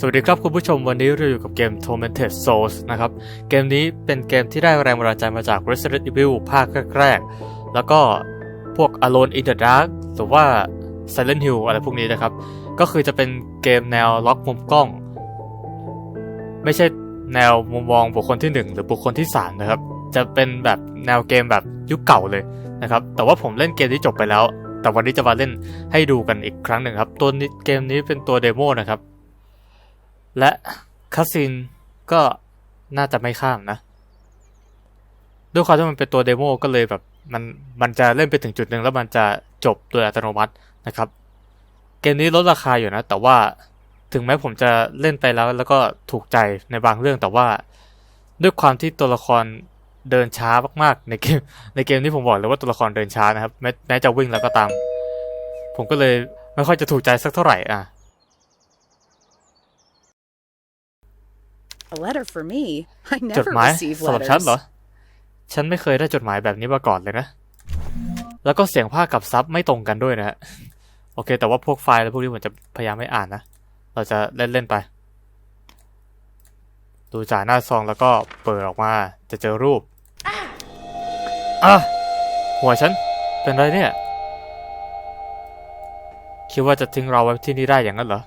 สวัสดีครับคุณผู้ชมวันนี้เราอยู่กับเกม Tormented Souls นะครับ เกมนี้เป็นเกมที่ได้แรงบันดาลใจมาจาก Resident Evil ภาคแรกๆ แล้วก็พวก Alone in the Dark หรือว่า Silent Hill อะไรพวกนี้นะครับ ก็คือจะเป็นเกมแนวล็อกมุมกล้อง ไม่ใช่แนวมุมมองบุคคลที่ 1 หรือบุคคลที่ 3 นะครับ จะเป็นแบบแนวเกมแบบยุคเก่าเลยนะครับ แต่ว่าผมเล่นเกมนี้จบไปแล้ว แต่วันนี้จะมาเล่นให้ดูกันอีกครั้งหนึ่งครับ ตัวนี้เกมนี้เป็นตัวเดโมนะครับ และคาสินก็น่าจะไม่ข้ามนะ ด้วยความที่มันเป็นตัวเดโมก็เลยแบบมันมันจะเล่นไปถึงจุดหนึ่งแล้วมันจะจบโดยอัตโนมัตินะครับ เกมนี้ลดราคาอยู่นะ แต่ว่าถึงแม้ผมจะเล่นไปแล้ว แล้วก็ถูกใจในบางเรื่องแต่ว่า ด้วยความที่ตัวละครเดินช้ามากๆในเกมในเกมนี้ผมบอกเลยว่าตัวละครเดินช้านะครับแม้แม้จะวิ่งแล้วก็ตาม ผมก็เลยไม่ค่อยจะถูกใจสักเท่าไหร่อะ A letter for me? I จด never หมาย receive สำหรับฉัน letters. เหรอ ฉันไม่เคยได้จดหมายแบบนี้มาก่อนเลยนะ แล้วก็เสียงภาคกับซับไม่ตรงกันด้วยนะฮะ โอเค แต่ว่าพวกไฟล์แล้วพวกนี้ผมจะพยายามไม่อ่านนะ เราจะเล่น ๆ ไป ดูจากหน้าซองแล้วก็เปิดออกมาจะเจอรูปอะหัวฉัน เป็นไรเนี่ย คิดว่าจะทิ้งเราไว้ที่นี่ได้อย่างนั้นเหรอ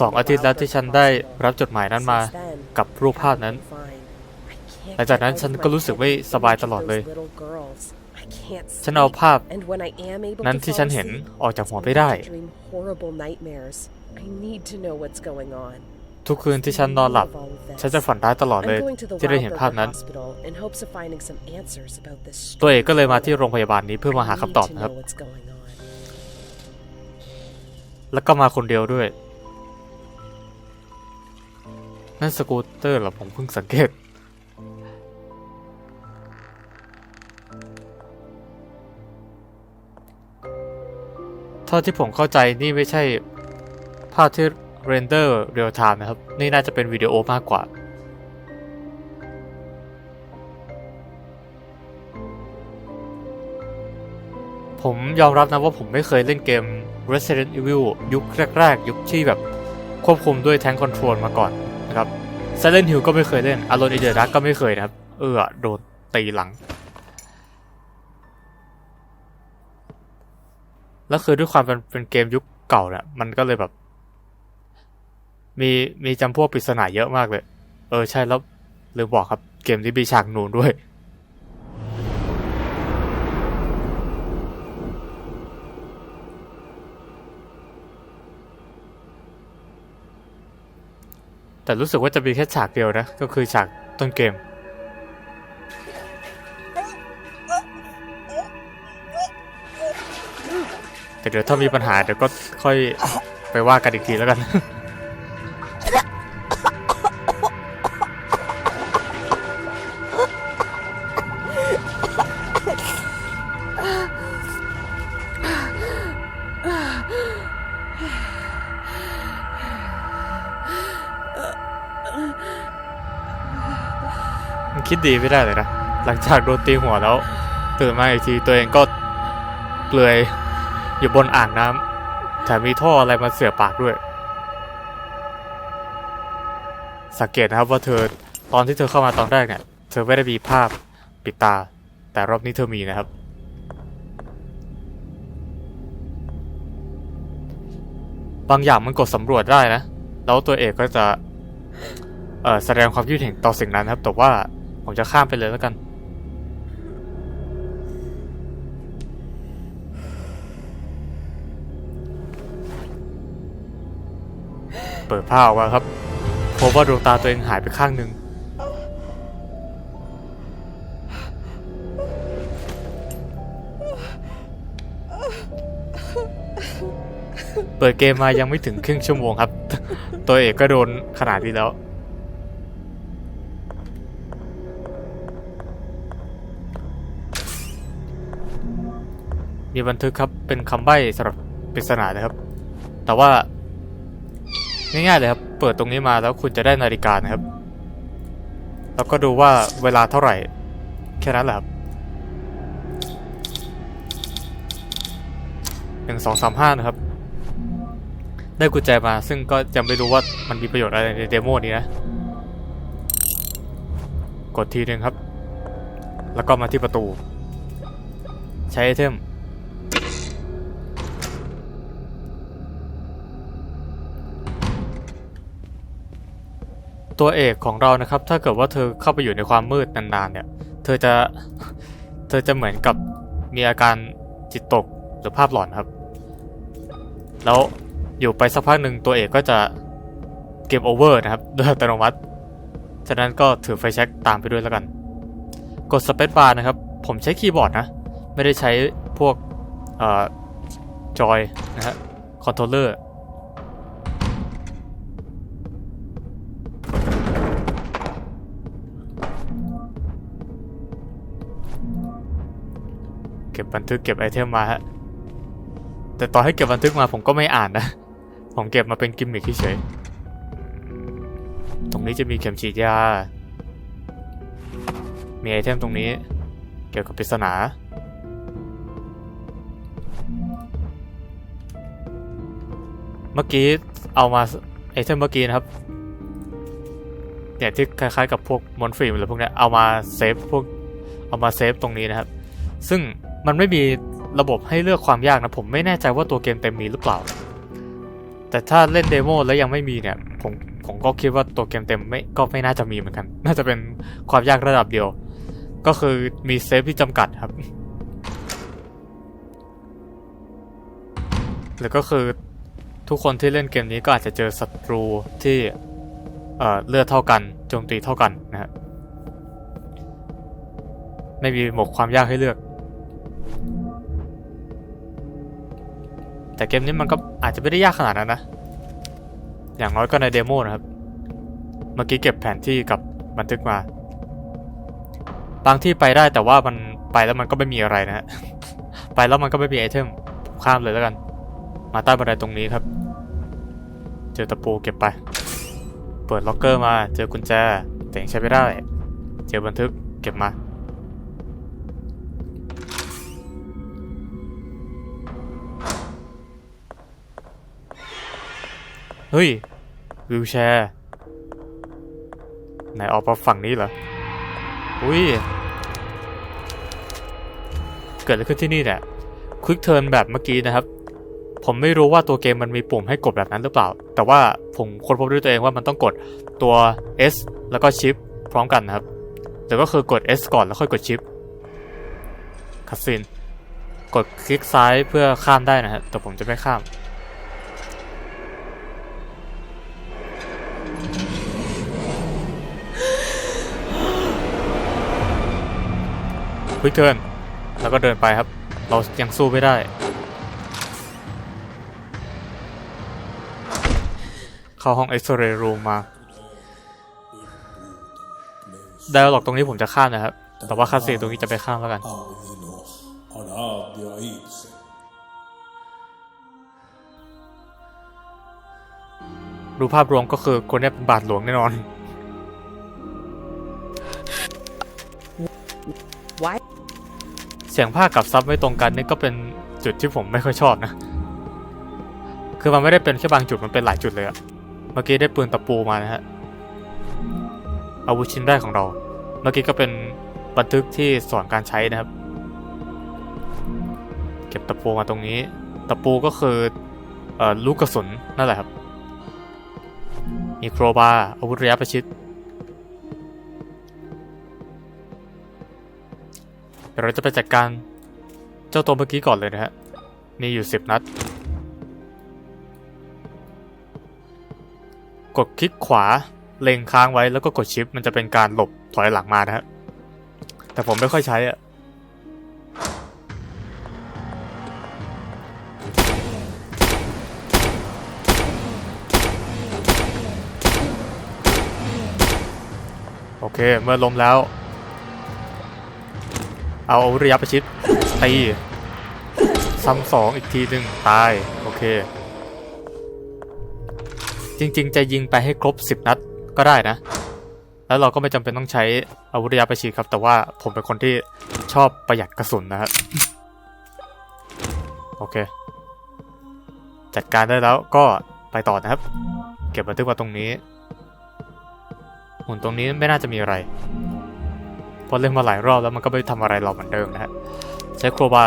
สอง from อา the ทิตย์แล้วที่ Wildberg ฉันได้ Hospital. รับจดหมายนั้นมา Since then, กับรูปภาพนั้น I can't หลังจากนั้น get ฉัน out of ก็ my รู้สึก head ไม่ the สบาย image ต of ลอดเลย those little girls. I can't ฉันเอา sleep. ภาพ And when I am able นั้น to ที่ fall ฉันเห็น asleep, ออกจาก it's หัว only ไม่ได้ to dream horrible nightmares. I need to know what's going on. ทุกคืนที่ฉันนอนหลับ All of this. ฉันจะฝันร้ายตลอดเลย I'm going to the ที่ได้เห็นภาพ Wildberger นั้น Hospital in hopes of finding some answers about this ตัวเอก strange ก็เลยมา letter. ที่โรงพยาบาลนี้เพื่อมาหา I คำ need ตอบ to นะครับ แล้วก็มาคนเดียวด้วย นั่นสกูตเตอร์เหรอผมเพิ่งสังเกต เท่าที่ผมเข้าใจนี่ไม่ใช่ภาพที่เรนเดอร์เรียลไทม์นะครับ นี่น่าจะเป็นวิดีโอมากกว่าผมยอมรับนะว่าผมไม่เคยเล่นเกม Resident Evil ยุคแรกๆ ยุคที่แบบควบคุมด้วยแทงคอนโทรลมาก่อนนะครับ Silent Hill ก็ไม่เคยเล่น Alone in the Dark ก็ไม่เคยนะครับ เออโดนตีหลัง แล้วคือด้วยความเป็นเป็นเกมยุคเก่าเนี่ยมันก็เลยแบบ มีมีจำพวกปริศนาเยอะมากเลย เออใช่แล้วลืมบอกครับเกมที่มีฉากนูนด้วย แต่รู้สึกว่าจะมีแค่ฉากเดียวนะ ก็คือฉากต้นเกม แต่เดี๋ยวถ้ามีปัญหาเดี๋ยวก็ค่อยไปว่ากันอีกทีแล้วกัน คิดดีไม่ได้เลยนะ หลังจากโดนตีหัวแล้ว ตื่นมาอีกทีตัวเองก็เปลือยอยู่บนอ่างน้ำแถมมีท่ออะไรมาเสียบปากด้วย สังเกตนะครับว่าเธอตอนที่เธอเข้ามาตอนแรกเนี่ย เธอไม่ได้มีภาพปิดตา แต่รอบนี้เธอมีนะครับ บางอย่างมันกดสำรวจได้นะ แล้วตัวเอกก็จะแสดงความคิดเห็นต่อสิ่งนั้นครับ แต่ว่า ผมจะข้ามไปเลยแล้วกัน เปิดผ้าออกมาครับพบว่าดวงตาตัวเองหายไปข้างหนึ่งเปิดเกมมายังไม่ถึงครึ่งชั่วโมงครับ ตัวเอกก็โดนขนาดนี้แล้ว มีบันทึกครับเป็นคำใบ้สำหรับปริศนานะครับ แต่ว่าง่ายๆเลยครับ เปิดตรงนี้มาแล้วคุณจะได้นาฬิกานะครับ แล้วก็ดูว่าเวลาเท่าไหร่ แค่นั้นแหละครับหนึ่งสองสามห้านะครับ ได้กุญแจมาซึ่งก็ยังไม่รู้ว่ามันมีประโยชน์อะไรในเดโมนี้นะ กดทีหนึ่งครับ แล้วก็มาที่ประตู ใช้ไอเทม ตัวเอกของเรานะครับ ถ้าเกิดว่าเธอเข้าไปอยู่ในความมืดนานๆเนี่ย เธอจะ เธอจะเหมือนกับมีอาการจิตตกหรือภาพหลอนครับ แล้วอยู่ไปสักพักหนึ่งตัวเอกก็จะเกมโอเวอร์นะครับโดยอัตโนมัติ ฉะนั้นก็ถือไฟแช็กตามไปด้วยแล้วกัน กดสเปซบาร์นะครับ ผมใช้คีย์บอร์ดนะ ไม่ได้ใช้พวกเอ่อจอยนะฮะคอนโทรลเลอร์ ก็บบันทึกเก็บไอเทมมาฮะ แต่ต่อให้เก็บบันทึกมาผมก็ไม่อ่านนะ ผมเก็บมาเป็นกิมมิคเฉย ตรงนี้จะมีเข็มฉีดยา มีไอเทมตรงนี้ เกี่ยวกับปริศนา เมื่อกี้เอามาไอเทมเมื่อกี้นะครับเนี่ยที่คล้ายๆกับพวกมอนฟิล์มหรือพวกเนี้ยเอามาเซฟพวกเอามาเซฟตรงนี้นะครับ ซึ่ง มันไม่มีระบบให้เลือกความยากนะ ผมไม่แน่ใจว่าตัวเกมเต็มมีหรือเปล่า แต่ถ้าเล่นเดโมแล้วยังไม่มีเนี่ย ผมผมก็คิดว่าตัวเกมเต็มไม่ก็ไม่น่าจะมีเหมือนกัน น่าจะเป็นความยากระดับเดียว ก็คือมีเซฟที่จำกัดครับ แล้วก็คือทุกคนที่เล่นเกมนี้ก็อาจจะเจอศัตรูที่เอ่อเลือดเท่ากันโจมตีเท่ากันนะฮะไม่มีหมวกความยากให้เลือก แต่เกมนี้มันก็อาจจะไม่ได้ยากขนาดนั้นนะ อย่างน้อยก็ในเดโมนะครับ เมื่อกี้เก็บแผนที่กับบันทึกมา บางที่ไปได้แต่ว่ามันไปแล้วมันก็ไม่มีอะไรนะฮะ ไปแล้วมันก็ไม่มีไอเทมข้ามเลยแล้วกัน มาใต้บันไดตรงนี้ครับ เจอตะปูเก็บไป เปิดล็อกเกอร์มา เจอกุญแจแต่ยังใช้ไม่ได้ เจอบันทึกเก็บมา เฮ้ยวิวแชร์ไหนออกมาฝั่งนี้เหรอ อุ้ย เกิดอะไรขึ้นที่นี่เนี่ยควิกเทิร์นแบบเมื่อกี้นะครับ ผมไม่รู้ว่าตัวเกมมันมีปุ่มให้กดแบบนั้นหรือเปล่า แต่ว่าผมค้นพบด้วยตัวเองว่ามันต้องกดตัว S แล้วก็ชิปพร้อมกันนะครับ แต่ก็คือกด S ก่อนแล้วค่อยกดชิปคัสซิน กดคลิกซ้ายเพื่อข้ามได้นะฮะแต่ผมจะไม่ข้าม ควิกเทิร์นแล้วก็เดินไปครับ เรายังสู้ไม่ได้ เข้าห้องเอ็กซเรย์รูมมาไดอะล็อกตรงนี้ผมจะข้ามนะครับ แต่ว่าคาสเซตรงนี้จะไปข้ามแล้วกันดูภาพรวมก็คือคนนี้เป็นบาทหลวงแน่นอน เสียงภาคกับซับไม่ตรงกันนี่ก็เป็นจุดที่ผมไม่ค่อยชอบนะ คือมันไม่ได้เป็นแค่บางจุดมันเป็นหลายจุดเลยอะเมื่อกี้ได้ปืนตะปูมานะฮะ อาวุธชิ้นแรกของเรา เมื่อกี้ก็เป็นบันทึกที่สอนการใช้นะครับ เก็บตะปูมาตรงนี้ ตะปูก็คืออลูกกระสุนนั่นแหละครับ มีโครบาอาวุธระยะประชิด ดี๋ยวเราจะไปจัดการเจ้าตัวเมื่อกี้ก่อนเลยนะฮะ มีอยู่สิบนัด กดคลิกขวา เล็งค้างไว้แล้วก็กดชิป มันจะเป็นการหลบถอยหลังมานะฮะ แต่ผมไม่ค่อยใช้อะโอเค เมื่อล้มแล้ว เอาอาวุธระยะประชิดตีซ้ำสองอีกทีหนึ่งตาย โอเค จริงๆ จะยิงไปให้ครบ 10 นัดก็ได้นะ แล้วเราก็ไม่จำเป็นต้องใช้อาวุธระยะประชิดครับ แต่ว่าผมเป็นคนที่ชอบประหยัดกระสุนนะครับโอเค จัดการได้แล้วก็ไปต่อนะครับ เก็บบันทึกไว้ตรงนี้ หุ่นตรงนี้ไม่น่าจะมีอะไร เพราะเล่นมาหลายรอบแล้วมันก็ไม่ทำอะไรเราเหมือนเดิมนะฮะใช้ครัวบา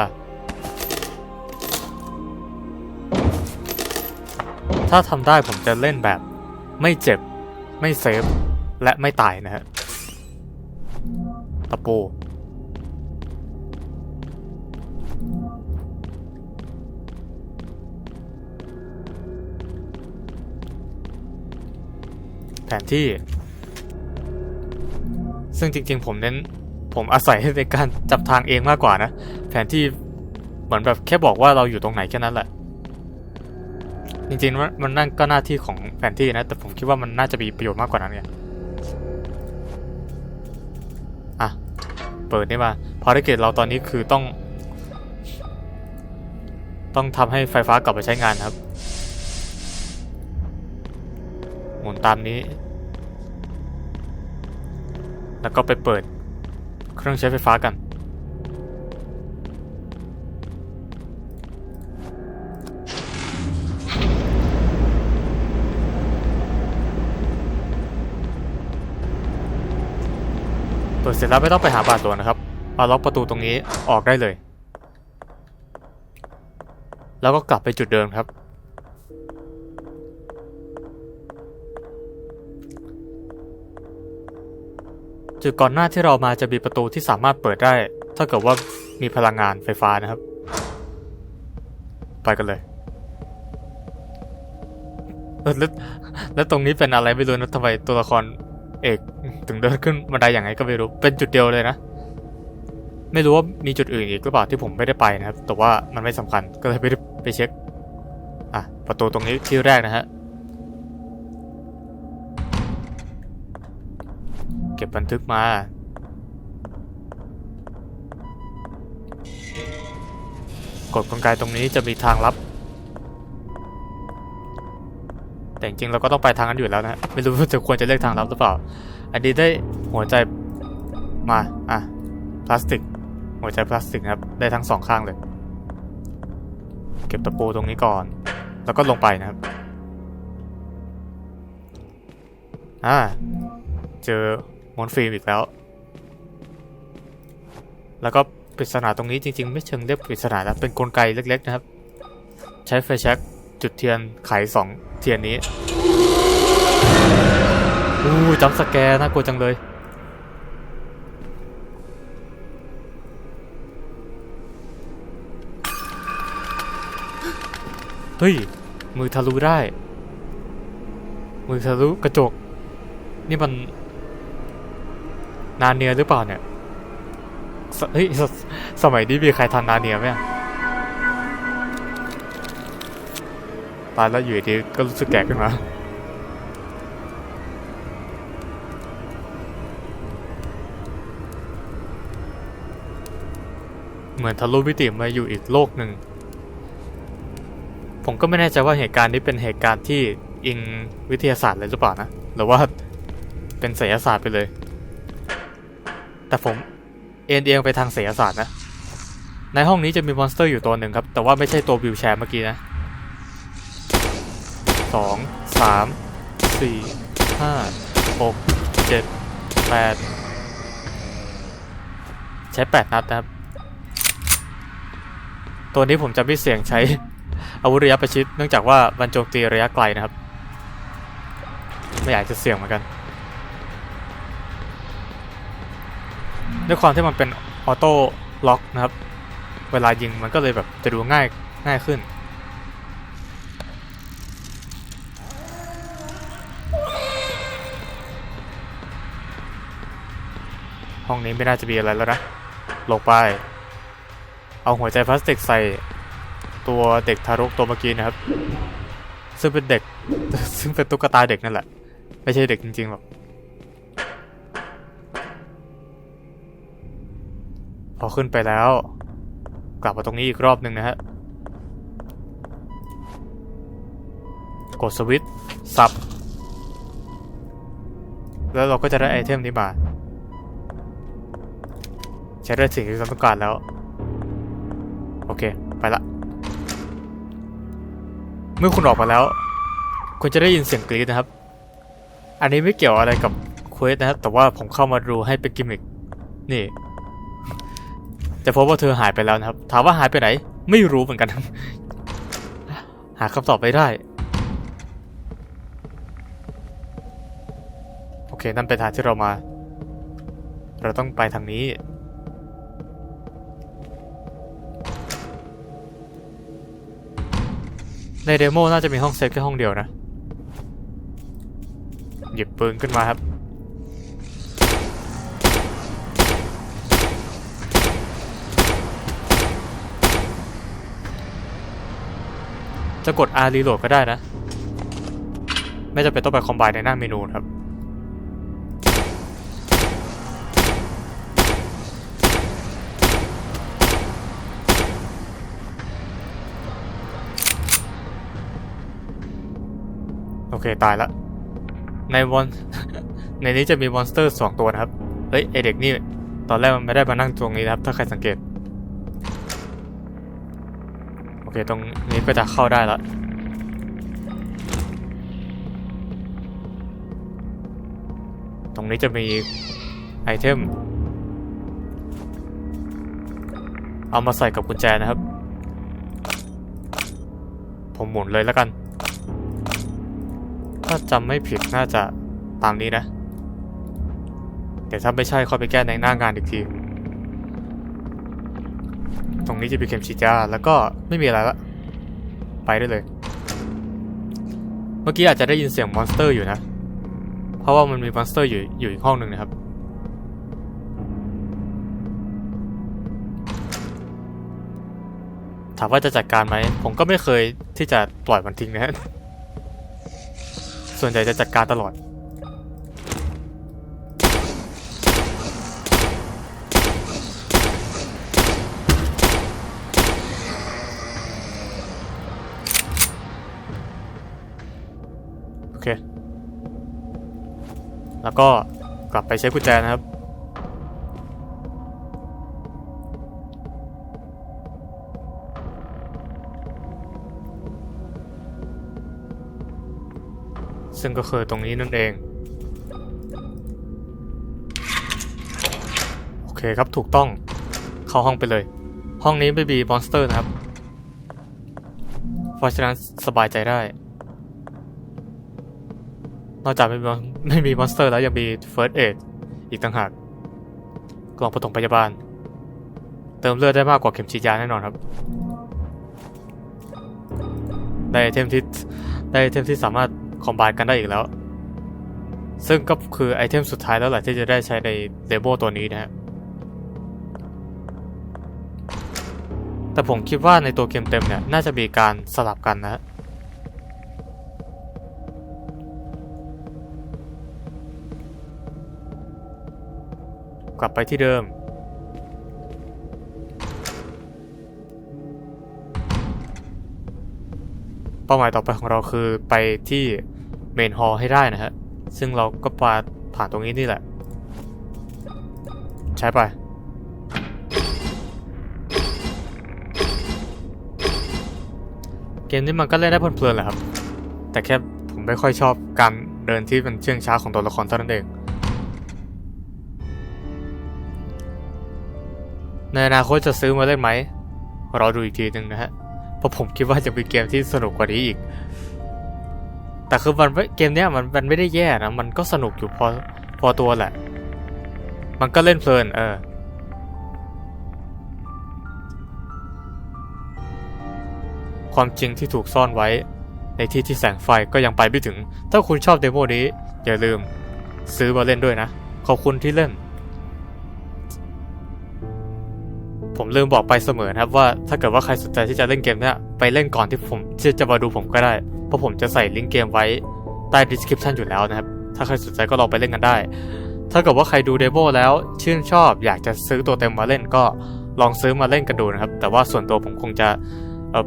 ถ้าทำได้ผมจะเล่นแบบ ไม่เจ็บ ไม่เซฟ และไม่ตายนะฮะตะปูแผนที่ ซึ่งจริง ๆ ผมเน้นผมอาศัยในการจับทางเองมากกว่านะ แผนที่เหมือนแบบแค่บอกว่าเราอยู่ตรงไหนแค่นั้นแหละ จริงๆว่ามันนั่นก็หน้าที่ของแผนที่นะ แต่ผมคิดว่ามันน่าจะมีประโยชน์มากกว่านั้นไงอะ เปิดนี่มาภารกิจเราตอนนี้คือต้อง ต้องทำให้ไฟฟ้ากลับมาใช้งานครับ หมุนตามนี้ แล้วก็ไปเปิดเครื่องใช้ไฟฟ้ากัน เปิดเสร็จแล้วไม่ต้องไปหาบาทหลวงนะครับเอาล็อกประตูตรงนี้ออกได้เลย แล้วก็กลับไปจุดเดิมครับ จุดก่อนหน้าที่เรามาจะมีประตูที่สามารถเปิดได้ ถ้าเกิดว่ามีพลังงานไฟฟ้านะครับ ไปกันเลยแล้วแล้วตรงนี้เป็นอะไรไม่รู้นะทำไมตัวละครเอกถึงเดินขึ้นบันไดอย่างไงก็ไม่รู้ เป็นจุดเดียวเลยนะ ไม่รู้ว่ามีจุดอื่นอีกหรือเปล่าที่ผมไม่ได้ไปนะครับ แต่ว่ามันไม่สำคัญก็เลยไปไปเช็ค อะ ประตูตรงนี้ที่แรกนะฮะ เก็บบันทึกมา กดกลไกตรงนี้จะมีทางลับ แต่จริงเราก็ต้องไปทางนั้นอยู่แล้วนะ ไม่รู้ว่าจะควรจะเลือกทางลับหรือเปล่า อันนี้ได้หัวใจมา อะ พลาสติก หัวใจพลาสติกนะครับ ได้ทั้งสองข้างเลย เก็บตะปูตรงนี้ก่อน แล้วก็ลงไปนะครับ อ่า เจอ มอนฟิล์มอีกแล้ว แล้วก็ปริศนาตรงนี้จริง ๆ ไม่เชิงเรียกปริศนานะเป็นกลไกเล็ก ๆ นะครับ ใช้ไฟแช็กจุดเทียนไขสองเทียนนี้อู้จำสแกร์น่ากลัวจังเลย เฮ้ย มือทะลุได้ มือทะลุกระจก นี่มัน นาเนียหรือเปล่าเนี่ยสเฮ้ยสสมัยนี้มีใครทันนาเนียไหมตายแล้วอยู่ดีก็รู้สึกแก่ขึ้นมาเหมือนทะลุมิติมาอยู่อีกโลกหนึ่ง ผมก็ไม่แน่ใจว่าเหตุการณ์นี้เป็นเหตุการณ์ที่อิงวิทยาศาสตร์เลยหรือเปล่านะ หรือว่าเป็นไสยศาสตร์ไปเลย แต่ผมเอ็นเอียงไปทางไสยศาสตร์นะ ในห้องนี้จะมีมอนสเตอร์อยู่ตัวหนึ่งครับ แต่ว่าไม่ใช่ตัววิวแชร์เมื่อกี้นะสองสามสี่ห้าหกเจ็ดแปดใช้แปดนัดนะครับ ตัวนี้ผมจะไม่เสี่ยงใช้อาวุธระยะประชิด เนื่องจากว่ามันโจมตีระยะไกลนะครับ ไม่อยากจะเสี่ยงเหมือนกัน ด้วยความที่มันเป็นออโต้ล็อกนะครับ เวลายิงมันก็เลยแบบจะดูง่ายง่ายขึ้น ห้องนี้ไม่น่าจะมีอะไรแล้วนะ ลงไป เอาหัวใจพลาสติกใส่ตัวเด็กทารกตัวเมื่อกี้นะครับ ซึ่งเป็นเด็ก ซึ่งเป็นตุ๊กตาเด็กนั่นแหละ ไม่ใช่เด็กจริงๆหรอก อขึ้นไปแล้ว กลับมาตรงนี้อีกรอบหนึ่งนะฮะ กดสวิตช์สับ แล้วเราก็จะได้ไอเทมนี้มา ใช้ได้สิ่งที่เราต้องการแล้ว โอเค ไปละ เมื่อคุณออกมาแล้ว คุณจะได้ยินเสียงกรี๊ดนะครับ อันนี้ไม่เกี่ยวอะไรกับเควสนะครับ แต่ว่าผมเข้ามาดูให้เป็นกิมมิคนี่ จะพบว่าเธอหายไปแล้วนะครับ ถามว่าหายไปไหน ไม่รู้เหมือนกัน หาคำตอบไม่ได้ โอเค นั่นเป็นทางที่เรามา เราต้องไปทางนี้ ในเดโมน่าจะมีห้องเซฟแค่ห้องเดียวนะ หยิบปืนขึ้นมาครับ จะกด R reload ก็ได้นะ ไม่จำเป็นต้องไปคอมไบในหน้าเมนูครับโอเค ตายละ ในวอนในนี้จะมีมอนสเตอร์สองตัวนะครับ เฮ้ยไอเด็กนี่ ตอนแรกมันไม่ได้มานั่งตรงนี้นะครับ ถ้าใครสังเกต โอ เคตรงนี้ก็จะเข้าได้ละตรงนี้จะมีไอเทม เอามาใส่กับกุญแจนะครับ ผมหมุนเลยแล้วกัน ถ้าจำไม่ผิดน่าจะตามนี้นะเดี๋ยวถ้าไม่ใช่ค่อยไปแก้ในหน้างานอีกที ตรงนี้จะมีเข็มฉีดยาแล้วก็ไม่มีอะไรละ ไปได้เลย เมื่อกี้อาจจะได้ยินเสียงมอนสเตอร์อยู่นะ เพราะว่ามันมีมอนสเตอร์อยู่อยู่อีกห้องหนึ่งนะครับ ถามว่าจะจัดการไหม ผมก็ไม่เคยที่จะปล่อยมันทิ้งนะส่วนใหญ่จะจัดการตลอด เค แล้วก็กลับไปใช้กุญแจนะครับ ซึ่งก็คือตรงนี้นั่นเอง โอเคครับถูกต้องเข้าห้องไปเลย ห้องนี้ไม่มีมอนสเตอร์นะครับ เพราะฉะนั้นสบายใจได้ นอกจากไม่มีไม่มีมอนสเตอร์แล้วยังมีเฟิร์สเอดอีกต่างหาก กล่องปฐมพยาบาล เติมเลือดได้มากกว่าเข็มฉีดยาแน่นอนครับ ได้ไอเทมที่ได้ไอเทมที่สามารถคอมไบกันได้อีกแล้ว ซึ่งก็คือไอเทมสุดท้ายแล้วแหละที่จะได้ใช้ในเดโมตัวนี้นะฮะ แต่ผมคิดว่าในตัวเกมเต็มเนี่ย น่าจะมีการสลับกันนะฮะ ลับไปที่เดิม เป้าหมายต่อไปของเราคือไปที่เมนฮอลให้ได้นะฮะ ซึ่งเราก็ปาผ่านตรงนี้นี่แหละ ใช้ไปเกมนี้มันก็เล่นได้เพลินๆแหละครับ แต่แค่ผมไม่ค่อยชอบการเดินที่มันเชื่องช้าของตัวละครเท่านั้นเอง ในอนาคตจะซื้อมาเล่นไหมรอดูอีกทีหนึ่งนะฮะ เพราะผมคิดว่าจะเป็นเกมที่สนุกกว่านี้อีก แต่คือมันไม่เกมเนี้ยมันมันไม่ได้แย่นะ มันก็สนุกอยู่พอพอตัวแหละ มันก็เล่นเพลิน เออ ความจริงที่ถูกซ่อนไว้ ในที่ที่แสงไฟก็ยังไปไม่ถึง ถ้าคุณชอบเดโมนี้ อย่าลืม ซื้อมาเล่นด้วยนะ ขอบคุณที่เล่น ผมลืมบอกไปเสมอนะครับว่าถ้าเกิดว่าใครสนใจที่จะเล่นเกมเนี้ยไปเล่นก่อนที่ผมที่จะมาดูผมก็ได้ เพราะผมจะใส่ลิงก์เกมไว้ใต้ description อยู่แล้วนะครับ ถ้าใครสนใจก็ลองไปเล่นกันได้ ถ้าเกิดว่าใครดูเดโมแล้วชื่นชอบอยากจะซื้อตัวเต็มมาเล่นก็ลองซื้อมาเล่นกันดูนะครับ แต่ว่าส่วนตัวผมคงจะ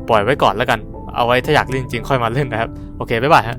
ปล่อยไว้ก่อนแล้วกัน เอาไว้ถ้าอยากเล่นจริงๆค่อยมาเล่นนะครับ โอเคบ๊ายบายฮะ